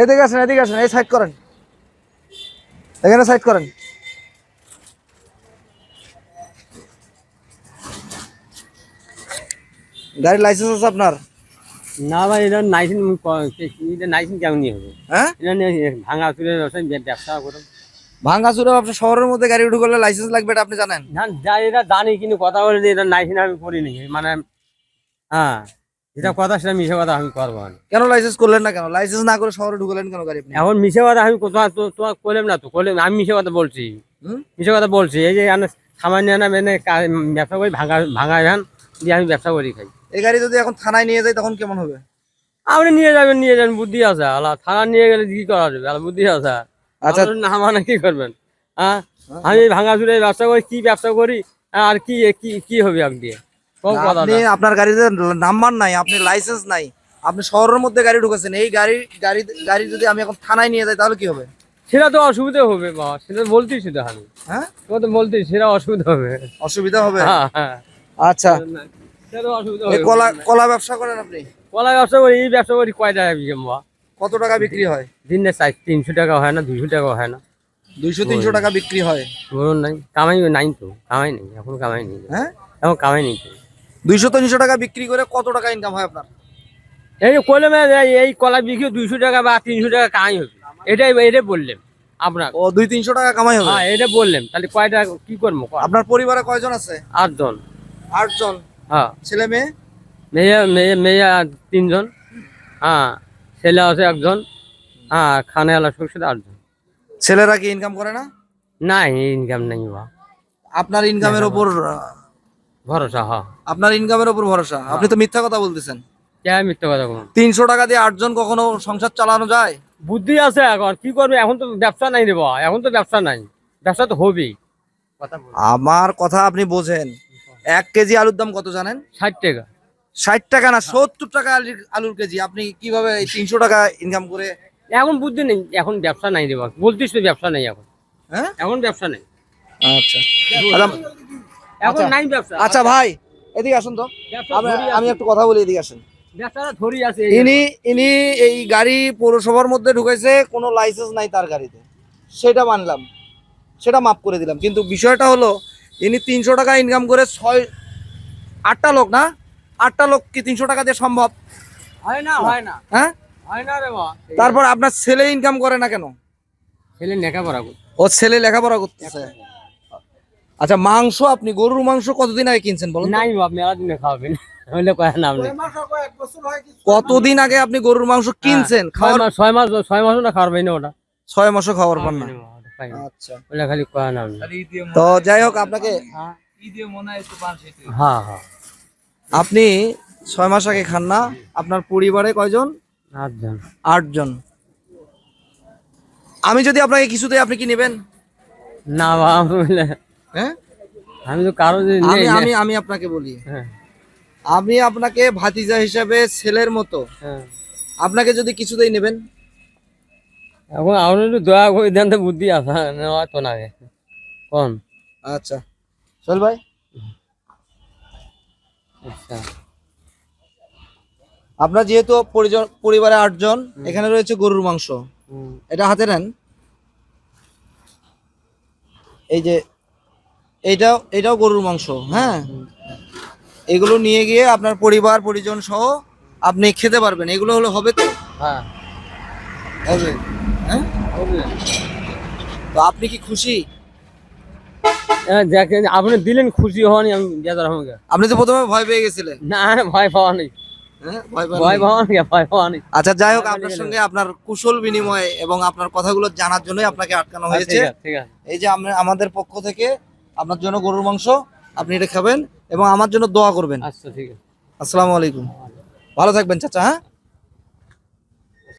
এদিকে আসেন এদিকে আসেন এই সাইড করেন। এখানে সাইড করেন। গাড়ির লাইসেন্স আছে আপনার? না ভাই এটা নাইসিন কেমন নিয়ে হবে? হ্যাঁ? এটা ভাঙা চুলের ব্যবসা ব্যবসা করুন। ভাঙ্গাচুরে আপনার শহরের মধ্যে গাড়ি লাইসেন্স লাগবে এটা আপনি জানেন? না এটা জানি কিন্তু কথা বলে এটা নাইসিন আমি করিনি। মানে হ্যাঁ। যেটা কথা সেটা মিশে কথা আমি করব না। কেন লাইসেন্স করলেন না কেন? লাইসেন্স না করে শহরে ঢুকলেন কেন গাড়ি আপনি? এখন মিশে কথা আমি তোমার তোমার করলাম না তো করলাম আমি মিশে কথা বলছি। মিশে কথা বলছি। এই যে সামান্য না মানে ব্যবসা করি ভাঙা ভাঙা ধান দিয়ে আমি ব্যবসা করি খাই। এই গাড়ি যদি এখন থানায় নিয়ে তখন কেমন হবে? আপনি নিয়ে যাবেন নিয়ে যাবেন বুদ্ধি আছে। থানা নিয়ে গেলে কি করা যাবে? বুদ্ধি আছে। আচ্ছা। না মানে কি করবেন? হ্যাঁ? আমি ভাঙা চুরে ব্যবসা করি কি ব্যবসা করি আর কি কি কি হবে কথা আপনি আপনার গাড়িতে নাম্বার নাই আপনি লাইসেন্স নাই। আপনি শহরের মধ্যে গাড়ি ঢুকেছেন এই গাড়ি গাড়ি গাড়ি যদি আমি এখন থানায় নিয়ে যাই তাহলে কি হবে? সেটা তো অসুবিধা হবে বাবা সেটা বলতেই সেটা আমি। হ্যাঁ? তোমার তো বলতেই সেটা অসুবিধা হবে। অসুবিধা হবে? হ্যাঁ হ্যাঁ। আচ্ছা। কলা কলা ব্যবসা করেন আপনি? কলা ব্যবসা করি এই ব্যবসা করি কয় টাকা কত টাকা বিক্রি হয়? দিনে তিনশো টাকা হয় না দুইশো টাকা হয় না। দুইশো তিনশো টাকা বিক্রি হয়? নাই কামাই নাই তো কামাই নেই এখন কামাই নেই। হ্যাঁ? এখন কামাই নেই তো। দুইশো তিনশো টাকা বিক্রি করে কত টাকা ইনকাম হয় আপনার? এই কলমে এই- কলা বিক্রি দুইশো টাকা বা তিনশো টাকা কামাই হবে এটাই এটাই বললাম আপনার। ও দুই তিনশো টাকা কামাই হবে হ্যাঁ এটা বললাম তাহলে কয় টাকা কি করব আপনার পরিবারে কয়জন আছে? আটজন। আটজন? হ্যাঁ। ছেলে মেয়ে? মেয়ে মেয়ে মেয়ে তিনজন। হ্যাঁ ছেলে আছে একজন। হ্যাঁ খানে আলা সরষে আটজন। ছেলেরা কি ইনকাম করে না? নাই ইনকাম নেই বা। আপনার ইনকামের ওপর ভরসা হ্যাঁ আপনার ইনকামের ওপর ভরসা? আপনি তো মিথ্যা কথা বলতেছেন। কে মিথ্যে কথা বলুন তিনশো টাকা দিয়ে আটজন কখনো সংসার চালানো যায়? বুদ্ধি আছে এখন কি করবে? এখন তো ব্যবসা নাই রে বাবা এখন তো ব্যবসা নাই। ব্যবসা তো হবেই। আমার কথা আপনি বোঝেন। এক কেজি আলুর দাম কত জানেন? ষাট টাকা। ষাট টাকা না সত্তর টাকা আলুর- কেজি। আপনি কীভাবে তিনশো টাকা ইনকাম করে এখন বুদ্ধি নেই এখন ব্যবসা নাই রে বাবা। বলতিস তো ব্যবসা নেই এখন। হ্যাঁ? এখন ব্যবসা নেই। আচ্ছা, এখন আচ্ছা। নাই ব্যবসা। আচ্ছা ভাই এদিকে আসুন তো। আমি-। একটু কথা বলি এদিকে আসেন। ইনি ইনি এই গাড়ি পৌরসভার মধ্যে ঢুকেছে কোনো লাইসেন্স নাই তার গাড়িতে। সেটা মানলাম। সেটা মাফ করে দিলাম। কিন্তু বিষয়টা হলো ইনি তিনশো টাকা ইনকাম করে ছয় আটটা লোক না? আটটা লোক কি তিনশো টাকা দিয়ে সম্ভব? হয় না হয় না। হ্যাঁ? হয় না রে বাবা। তারপর আপনার ছেলে ইনকাম করে না কেন? ছেলে লেখাপড়া করে ও ছেলে লেখাপড়া করতেছে। আচ্ছা মাংস আপনি গরুর মাংস কতদিন আগে কিনছেন বলুন? নাই বাপ মেলা দিনে খাওয়াবেন কতদিন আগে আপনি গরুর মাংস কিনছেন? ছয় মাস ছয় মাস ছয় মাসও না খাওয়াবেন না ওটা। ছয় মাসও খাওয়ার পর না। আচ্ছা। ওটা খালি কয় নাম তো যাই হোক আপনাকে হ্যাঁ হ্যাঁ আপনি ছয় মাস আগে খান না আপনার পরিবারে কয়জন? আটজন। আটজন। আমি যদি আপনাকে কিছু দেই আপনি কি নেবেন? না বাবা হ্যাঁ? আমি তো কারও আমি আমি আমি আপনাকে বলি। হ্যাঁ। আমি আপনাকে ভাতিজা হিসাবে ছেলের মতো। হ্যাঁ। আপনাকে যদি কিছু দেই নেবেন? এখন আমার একটু দয়া করে দেন তো বুদ্ধি আছে নেওয়া তো না কোন? আচ্ছা। চল ভাই। আচ্ছা। আপনার যেহেতু পরিবারে আটজন এখানে রয়েছে গরুর মাংস। এটা হাতে নেন। এই যে এইটাও এটাও গরুর মাংস হ্যাঁ? এগুলো নিয়ে গিয়ে আপনার পরিবার পরিজন সহ আপনি খেতে পারবেন। এগুলো হলো হবে তো? হ্যাঁ। হবে। হ্যাঁ? তো আপনি কি খুশি? হ্যাঁ, দেখেন আপনি দিলেন খুশি হওয়ানি আমি বেজার আপনি তো প্রথমে ভয় পেয়ে গেছিলেন না ভয় পাওয়া নেই হ্যাঁ ভয় ভয় নাই? আচ্ছা যাই হোক আপনার সঙ্গে আপনার কুশল বিনিময় এবং আপনার কথাগুলো জানার জন্যই আপনাকে আটকানো হয়েছে। ঠিক আছে এই যে আমাদের পক্ষ থেকে আপনার জন্য গরুর মাংস আপনি এটা খাবেন এবং আমার জন্য দোয়া করবেন। আচ্ছা ঠিক আছে। আসসালামু আলাইকুম। ভালো থাকবেন চাচা হ্যাঁ?